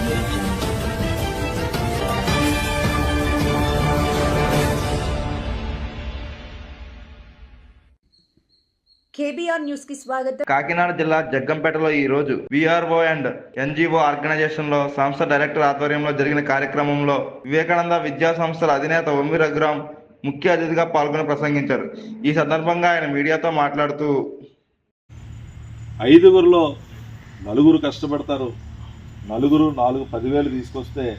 audio jungle. KBR న్యూస్కి స్వాగతం కాకినాడ జిల్లా జగ్గంపేటలో ఈ రోజు విఆర్ఓ అండ్ ఎన్జిఓ ఆర్గనైజేషన్లో సంస్థ డైరెక్టర్ ఆధ్వర్యంలో జరిగిన కార్యక్రమంలో వివేకానంద విద్యా సంస్థల అధినేత ఒమ్మి రఘురాం ముఖ్య అతిథిగా పాల్గొని ప్రసంగించారు ఈ సందర్భంగా ఆయన మీడియాతో మాట్లాడుతూ ఐదుగురిలో నలుగురు కష్టపడతారు నలుగురు నాలుగు పదివేలు తీసుకొస్తే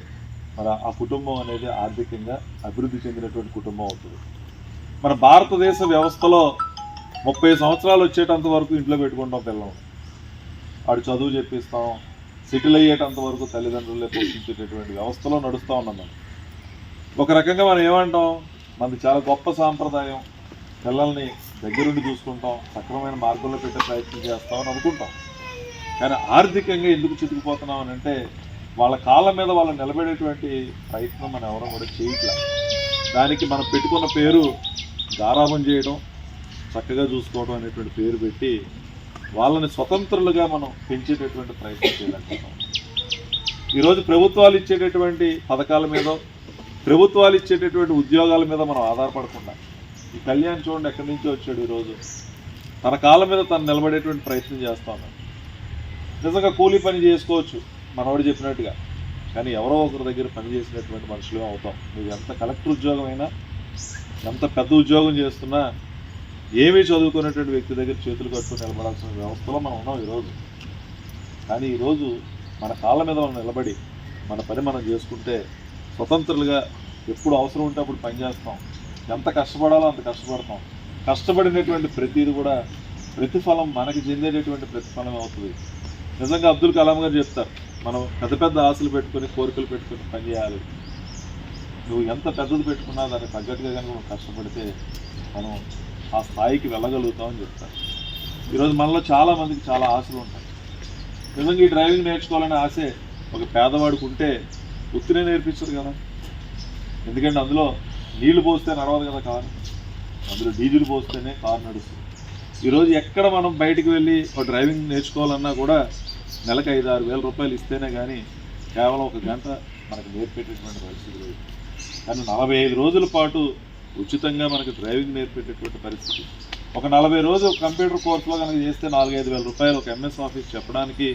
మన ఆ కుటుంబం అనేది ఆర్థికంగా అభివృద్ధి చెందినటువంటి కుటుంబం అవుతుంది. మన భారతదేశ వ్యవస్థలో ముప్పై సంవత్సరాలు వచ్చేటంత వరకు ఇంట్లో పెట్టుకుంటాం పిల్లలు వాడు చదువు చెప్పిస్తాం సెటిల్ అయ్యేటంత వరకు తల్లిదండ్రులే పోషించేటటువంటి వ్యవస్థలో నడుస్తూ ఉన్నాం మనం. ఒక రకంగా మనం ఏమంటాం? మనది చాలా గొప్ప సాంప్రదాయం. పిల్లల్ని దగ్గరుండి చూసుకుంటాం సక్రమైన మార్గంలో పెట్టే ప్రయత్నం చేస్తామని అనుకుంటాం. కానీ ఆర్థికంగా ఎందుకు చితికిపోతున్నాం అని అంటే వాళ్ళ కాళ్ళ మీద వాళ్ళు నిలబడేటువంటి ప్రయత్నం మనం ఎవరం కూడా చేయట్లే. దానికి మనం పెట్టుకున్న పేరు గారాబం చేయడం చక్కగా చూసుకోవడం అనేటువంటి పేరు పెట్టి వాళ్ళని స్వతంత్రులుగా మనం పెంచేటటువంటి ప్రయత్నం చేయాలనుకుంటాం ఈరోజు ప్రభుత్వాలు ఇచ్చేటటువంటి పథకాల మీద ప్రభుత్వాలు ఇచ్చేటటువంటి ఉద్యోగాల మీద మనం ఆధారపడకుండా ఈ కళ్యాణ్ చూడండి ఎక్కడి నుంచో వచ్చాడు ఈరోజు. తన కాళ్ళ మీద తను నిలబడేటువంటి ప్రయత్నం చేస్తాను నిజంగా కూలీ పని చేసుకోవచ్చు మనవాడు చెప్పినట్టుగా. కానీ ఎవరో ఒకరి దగ్గర పని చేసినటువంటి మనుషులు అవుతాం. నువ్వు ఎంత కలెక్టర్ ఉద్యోగం అయినా ఎంత పెద్ద ఉద్యోగం చేస్తున్నా ఏమీ చదువుకునేటువంటి వ్యక్తి దగ్గర చేతులు కట్టుకుని నిలబడాల్సిన వ్యవస్థలో మనం ఉన్నాం ఈరోజు. కానీ ఈరోజు మన కాళ్ళ మీద మనం నిలబడి మన పని మనం చేసుకుంటే స్వతంత్రులుగా ఎప్పుడు అవసరం ఉంటే అప్పుడు పని చేస్తాం. ఎంత కష్టపడాలో అంత కష్టపడతాం. కష్టపడినటువంటి ప్రతిది కూడా ప్రతిఫలం మనకి చెందేటటువంటి ప్రతిఫలం అవుతుంది. నిజంగా అబ్దుల్ కలాం గారు చెప్తారు మనం పెద్ద పెద్ద ఆశలు పెట్టుకొని కోరికలు పెట్టుకొని పని చేయాలి. నువ్వు ఎంత పెద్దది పెట్టుకున్నా దానికి తగ్గట్టుగా కనుక మనం కష్టపడితే మనం ఆ స్థాయికి వెళ్ళగలుగుతామని చెప్తారు. ఈరోజు మనలో చాలా మందికి చాలా ఆశలు ఉంటాయి. నిజంగా ఈ డ్రైవింగ్ నేర్చుకోవాలనే ఆశే ఒక పేదవాడికి ఉంటే ఉత్తినే నేర్పించరు కదా. ఎందుకంటే అందులో నీళ్ళు పోస్తే నడవదు కదా కారు. అందులో డీజిల్ పోస్తేనే కారు నడుస్తుంది. ఈరోజు ఎక్కడ మనం బయటికి వెళ్ళి ఒక డ్రైవింగ్ నేర్చుకోవాలన్నా కూడా నెలకు ఐదు ఆరు వేల రూపాయలు ఇస్తేనే కానీ కేవలం ఒక గంట మనకు నేర్పేటటువంటి పరిస్థితి లేదు. కానీ నలభై ఐదు రోజుల పాటు ఉచితంగా మనకు డ్రైవింగ్ నేర్పేటటువంటి పరిస్థితి. ఒక నలభై రోజు కంప్యూటర్ కోర్సులో కనుక చేస్తే నాలుగైదు వేల రూపాయలు ఒక ఎంఎస్ ఆఫీస్ చెప్పడానికి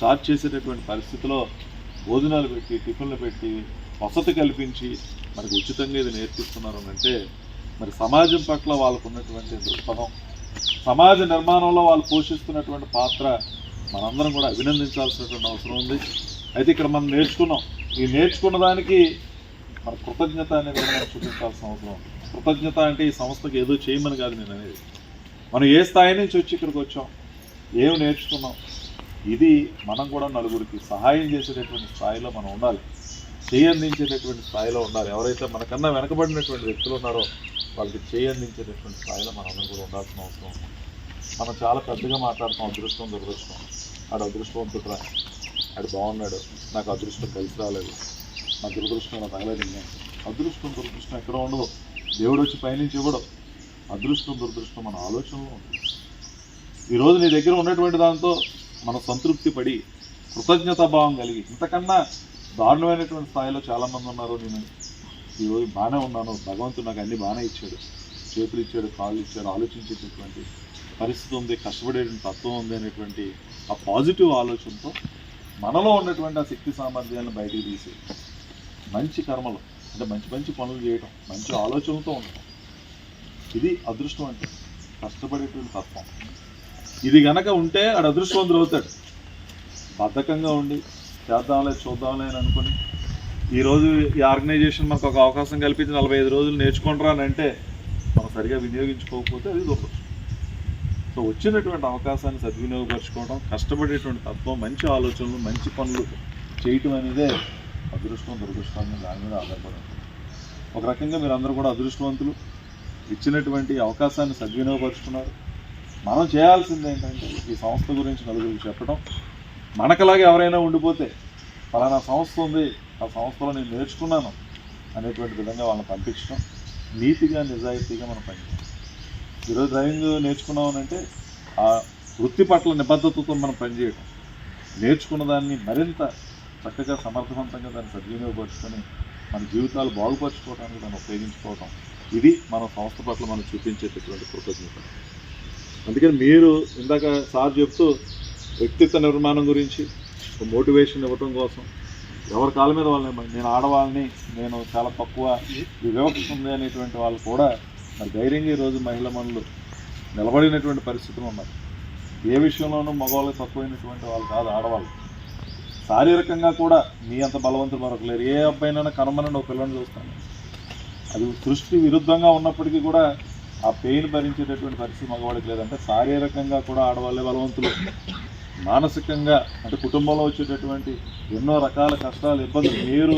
ఛార్జ్ చేసేటటువంటి పరిస్థితిలో భోజనాలు పెట్టి టిఫిన్లు పెట్టి వసతి కల్పించి మనకు ఉచితంగా ఇది నేర్పిస్తున్నారు అంటే మరి సమాజం పట్ల వాళ్ళకు ఉన్నటువంటి దృక్పథం సమాజ నిర్మాణంలో వాళ్ళు పోషిస్తున్నటువంటి పాత్ర మనందరం కూడా అభినందించాల్సినటువంటి అవసరం ఉంది. అయితే ఇక్కడ మనం నేర్చుకున్నాం. ఈ నేర్చుకున్న దానికి మన కృతజ్ఞత అనేది మనం చూపించాల్సిన అవసరం ఉంది. కృతజ్ఞత అంటే ఈ సంస్థకి ఏదో చేయమని కాదు నేను అనేది. మనం ఏ స్థాయి నుంచి వచ్చి ఇక్కడికి వచ్చాం? ఏం నేర్చుకున్నాం? ఇది మనం కూడా నలుగురికి సహాయం చేసేటటువంటి స్థాయిలో మనం ఉండాలి. చేయందించేటటువంటి స్థాయిలో ఉండాలి. ఎవరైతే మనకన్నా వెనకబడినటువంటి వ్యక్తులు ఉన్నారో వాళ్ళకి చేయందించేటటువంటి స్థాయిలో మనందరం కూడా ఉండాల్సిన అవసరం ఉంది. మనం చాలా పెద్దగా మాట్లాడుతాం అదృష్టం దురదృష్టం ఆడు అదృష్టవంతుడురా ఆడు బాగున్నాడు. నాకు అదృష్టం కలిసి రాలేదు. నా దురదృష్టం నా తగలేదు అదృష్టం దురదృష్టం ఎక్కడ ఉండదు. దేవుడు వచ్చి పైనుంచి ఇవ్వడం. అదృష్టం దురదృష్టం మన ఆలోచనలో ఉంటుంది. ఈరోజు నీ దగ్గర ఉన్నటువంటి దాంతో మనం సంతృప్తి పడి కృతజ్ఞతా భావం కలిగి ఇంతకన్నా దారుణమైనటువంటి స్థాయిలో చాలామంది ఉన్నారు. నేను ఈరోజు బాగానే ఉన్నాను. భగవంతుడు నాకు అన్ని బాగానే ఇచ్చాడు. చేతులు ఇచ్చాడు కాళ్ళు ఇచ్చాడు ఆలోచించేటటువంటి పరిస్థితి ఉంది కష్టపడేటువంటి తత్వం ఉంది అనేటువంటి ఆ పాజిటివ్ ఆలోచనతో మనలో ఉన్నటువంటి ఆ శక్తి సామర్థ్యాలను బయటికి తీసి మంచి కర్మలు అంటే మంచి మంచి పనులు చేయడం మంచి ఆలోచనలతో ఉండటం. ఇది అదృష్టం అంటే కష్టపడేటువంటి తత్వం. ఇది గనక ఉంటే ఆడు అదృష్టవంతుడు అవుతాడు. బద్ధకంగా ఉండి చేద్దాంలే చూద్దాంలే అని అనుకుని ఈరోజు ఈ ఆర్గనైజేషన్ మనకు ఒక అవకాశం కల్పించి నలభై ఐదు రోజులు నేర్చుకుంటారా అని అంటే మనం సరిగా వినియోగించుకోకపోతే అది దురదృష్టం సో వచ్చినటువంటి అవకాశాన్ని సద్వినియోగపరచుకోవడం కష్టపడేటువంటి తత్వం మంచి ఆలోచనలు మంచి పనులు చేయటం అనేదే అదృష్టం దురదృష్టం దాని మీద ఆధారపడి ఒక రకంగా మీరు అందరూ కూడా అదృష్టవంతులు. ఇచ్చినటువంటి అవకాశాన్ని సద్వినియోగపరుచుకున్నారు. మనం చేయాల్సింది ఏంటంటే ఈ సంస్థ గురించి నలుగురికి చెప్పడం మనకలాగా ఎవరైనా ఉండిపోతే ఫలానా సంస్థ ఉంది ఆ సంస్థలో నేను నేర్చుకున్నాను అనేటువంటి విధంగా వాళ్ళని పంపించడం నీతిగా నిజాయితీగా మనం పనిచేయాలి ఈరోజు డ్రైవింగ్ నేర్చుకున్నామనంటే ఆ వృత్తి పట్ల నిబద్ధతతో మనం పనిచేయడం నేర్చుకున్న దాన్ని మరింత చక్కగా సమర్థవంతంగా దాన్ని సద్వినియోగపరుచుకొని మన జీవితాలు బాగుపరచుకోవడానికి దాన్ని ఉపయోగించుకోవటం. ఇది మన సంస్థ పట్ల మనం చూపించేటటువంటి కృతజ్ఞత. అందుకని మీరు ఇందాక సార్ చెప్తూ వ్యక్తిత్వ నిర్మాణం గురించి మోటివేషన్ ఇవ్వటం కోసం ఎవరి కాళ్ళ మీద వాళ్ళని నేను ఆడవాళ్ళని నేను చాలా తక్కువ వివక్ష ఉంది అనేటువంటి వాళ్ళు కూడా మరి ధైర్యంగా ఈరోజు మహిళ మనులు నిలబడినటువంటి పరిస్థితులు ఉన్నాయి ఏ విషయంలోనూ మగవాళ్ళకి తక్కువైనటువంటి వాళ్ళు కాదు ఆడవాళ్ళు. శారీరకంగా కూడా మీ అంత బలవంతులు మరొక లేరు. ఏ అబ్బాయినైనా కనమనండి ఒక పిల్లని చూస్తాను. అది సృష్టి విరుద్ధంగా ఉన్నప్పటికీ కూడా ఆ పెయిన్ భరించేటటువంటి పరిస్థితి మగవాడికి లేదంటే శారీరకంగా కూడా ఆడవాళ్ళే బలవంతులు. మానసికంగా అంటే కుటుంబంలో వచ్చేటటువంటి ఎన్నో రకాల కష్టాలు ఇబ్బందులు మీరు